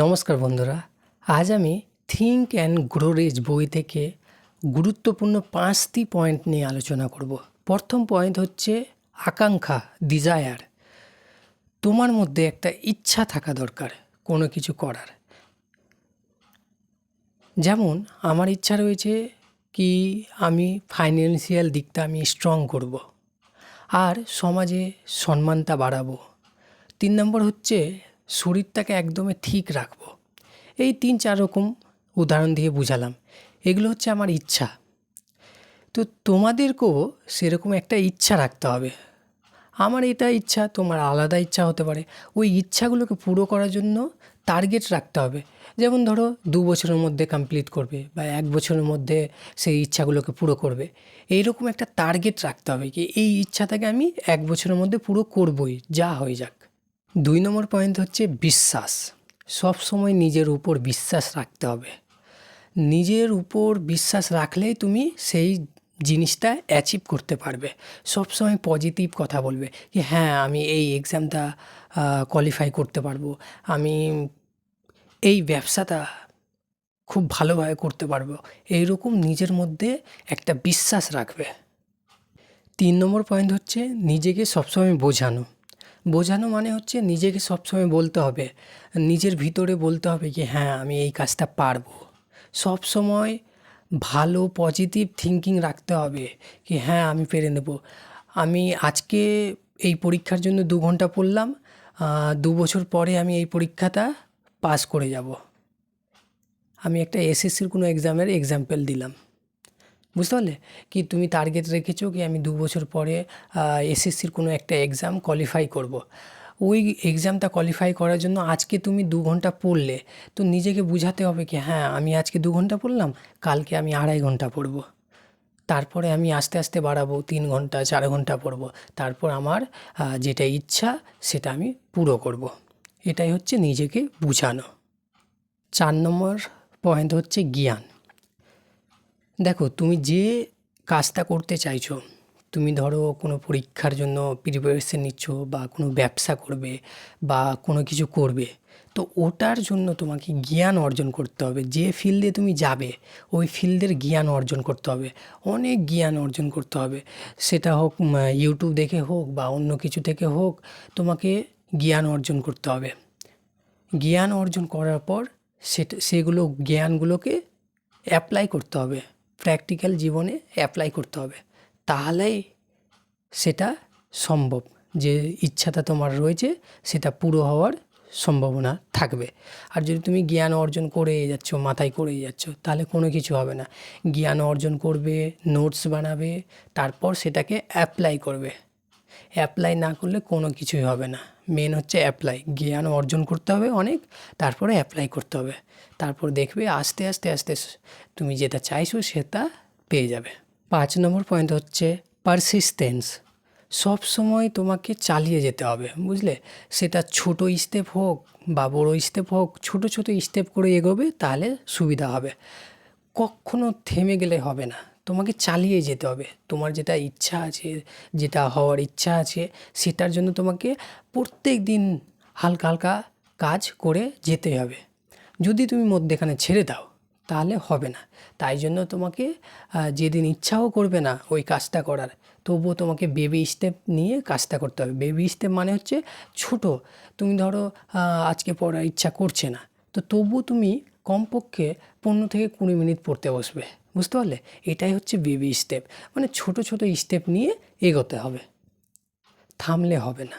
নমস্কার বন্ধুরা, আজ আমি থিঙ্ক অ্যান্ড গ্রো রিচ বই থেকে গুরুত্বপূর্ণ পাঁচটি পয়েন্ট নিয়ে আলোচনা করব। প্রথম পয়েন্ট হচ্ছে আকাঙ্ক্ষা ডিজায়ার তোমার মধ্যে একটা ইচ্ছা থাকা দরকার, কোনো কিছু করার। যেমন, আমার ইচ্ছা রয়েছে কি আমি ফাইন্যান্সিয়াল দিকটা আমি স্ট্রং করব। আর সমাজে সম্মানটা বাড়াবো। তিন নম্বর হচ্ছে শরীরটাকে একদমই ঠিক রাখব। এই তিন চার রকম উদাহরণ দিয়ে বুঝালাম। এগুলো হচ্ছে আমার ইচ্ছা। তো তোমাদেরকেও সেরকম একটা ইচ্ছা রাখতে হবে। আমার এটা ইচ্ছা, তোমার আলাদা ইচ্ছা হতে পারে। ওই ইচ্ছাগুলোকে পুরো করার জন্য টার্গেট রাখতে হবে। যেমন ধরো, দু বছরের মধ্যে কমপ্লিট করবে বা এক বছরের মধ্যে সেই ইচ্ছাগুলোকে পুরো করবে। এইরকম একটা টার্গেট রাখতে হবে কি, এই ইচ্ছাটাকে আমি এক বছরের মধ্যে পুরো করবই, যা হয়ে যাক। দুই নম্বর পয়েন্ট হচ্ছে বিশ্বাস। সব সময় নিজের উপর বিশ্বাস রাখতে হবে। নিজের উপর বিশ্বাস রাখলেই তুমি সেই জিনিসটা অ্যাচিভ করতে পারবে। সবসময় পজিটিভ কথা বলবে কি হ্যাঁ আমি এই এক্সামটা কোয়ালিফাই করতে পারব। আমি এই ব্যবসাটা খুব ভালোভাবে করতে পারব। এইরকম নিজের মধ্যে একটা বিশ্বাস রাখবে। তিন নম্বর পয়েন্ট হচ্ছে নিজেকে সবসময় বোঝানো। বোঝানো মানে হচ্ছে নিজেকে সবসময় বলতে হবে। নিজের ভিতরে বলতে হবে কি হ্যাঁ আমি এই কাজটা পারব। সবসময় ভালো পজিটিভ থিঙ্কিং রাখতে হবে কি হ্যাঁ আমি পেরে নেব। আমি আজকে এই পরীক্ষার জন্য দু ঘণ্টা পড়লাম দু বছর পরে আমি এই পরীক্ষাটা পাস করে যাব। আমি একটা এসএসসির কোনো এক্সামের এক্সাম্পল দিলাম। বুঝতে পারলে? কি তুমি টার্গেট রেখেছো কি আমি দু বছর পরে এসএসসির কোনো একটা এক্সাম কোয়ালিফাই করব। ওই এক্সামটা কোয়ালিফাই করার জন্য আজকে তুমি দু ঘণ্টা পড়লে, তো নিজেকে বুঝাতে হবে কি হ্যাঁ আমি আজকে দু ঘণ্টা পড়লাম, কালকে আমি আড়াই ঘণ্টা পড়ব। তারপরে আমি আস্তে আস্তে বাড়াবো, তিন ঘণ্টা, চার ঘণ্টা পড়ব। তারপর আমার যেটা ইচ্ছা সেটা আমি পুরো করব। এটাই হচ্ছে নিজেকে বুঝানো। চার নম্বর পয়েন্ট হচ্ছে জ্ঞান। দেখো, তুমি যে কাজটা করতে চাইছো, তুমি ধরো কোনো পরীক্ষার জন্য প্রিপারেশন নিচ্ছ বা কোনো ব্যবসা করবে বা কোনো কিছু করবে, তো ওটার জন্য তোমাকে জ্ঞান অর্জন করতে হবে। যে ফিল্ডে তুমি যাবে, ওই ফিল্ডের জ্ঞান অর্জন করতে হবে। অনেক জ্ঞান অর্জন করতে হবে। সেটা হোক ইউটিউব দেখে হোক বা অন্য কিছু থেকে হোক, তোমাকে জ্ঞান অর্জন করতে হবে। জ্ঞান অর্জন করার পর সেটা, সেগুলো, জ্ঞানগুলোকে অ্যাপ্লাই করতে হবে। প্র্যাকটিক্যাল জীবনে অ্যাপ্লাই করতে হবে। তাহলেই সেটা সম্ভব। যে ইচ্ছাটা তোমার রয়েছে, সেটা পুরো হওয়ার সম্ভাবনা থাকবে। আর যদি তুমি জ্ঞান অর্জন করে যাচ্ছ, মাথায় করেই যাচ্ছ, তাহলে কোনো কিছু হবে না। জ্ঞান অর্জন করবে নোটস বানাবে, তারপর সেটাকে অ্যাপ্লাই করবে। অ্যাপ্লাই না করলে কোনো কিছুই হবে না। মেন হচ্ছে অ্যাপ্লাই জ্ঞান অর্জন করতে হবে অনেক, তারপরে অ্যাপ্লাই করতে হবে। তারপর দেখবে আস্তে আস্তে আস্তে তুমি যেটা চাইছো সেটা পেয়ে যাবে। পাঁচ নম্বর পয়েন্ট হচ্ছে পারসিস্টেন্স সব সময় তোমাকে চালিয়ে যেতে হবে, বুঝলে? সেটা ছোট স্টেপ হোক বা বড়ো স্টেপ হোক, ছোট ছোট স্টেপ করে এগোবে, তাহলে সুবিধা হবে। কখনো থেমে গেলে হবে না। তোমাকে চালিয়ে যেতে হবে। তোমার যেটা ইচ্ছা আছে, যেটা হওয়ার ইচ্ছা আছে, সেটার জন্য তোমাকে প্রত্যেক দিন হালকা হালকা কাজ করে যেতে হবে। যদি তুমি মধ্যেখানে ছেড়ে দাও, তাহলে হবে না। তাই জন্য তোমাকে যেদিন ইচ্ছাও করবে না ওই কাজটা করার, তবুও তোমাকে বেবি স্টেপ নিয়ে কাজটা করতে হবে। বেবি স্টেপ মানে হচ্ছে ছোট। তুমি ধরো আজকে পড়ার ইচ্ছা করছে না। তো তবুও তুমি কমপক্ষে পনেরো থেকে কুড়ি মিনিট পড়তে বসবে। বুঝতে পারলে? এটাই হচ্ছে বেবি স্টেপ মানে ছোট ছোট স্টেপ নিয়ে এগোতে হবে। থামলে হবে না।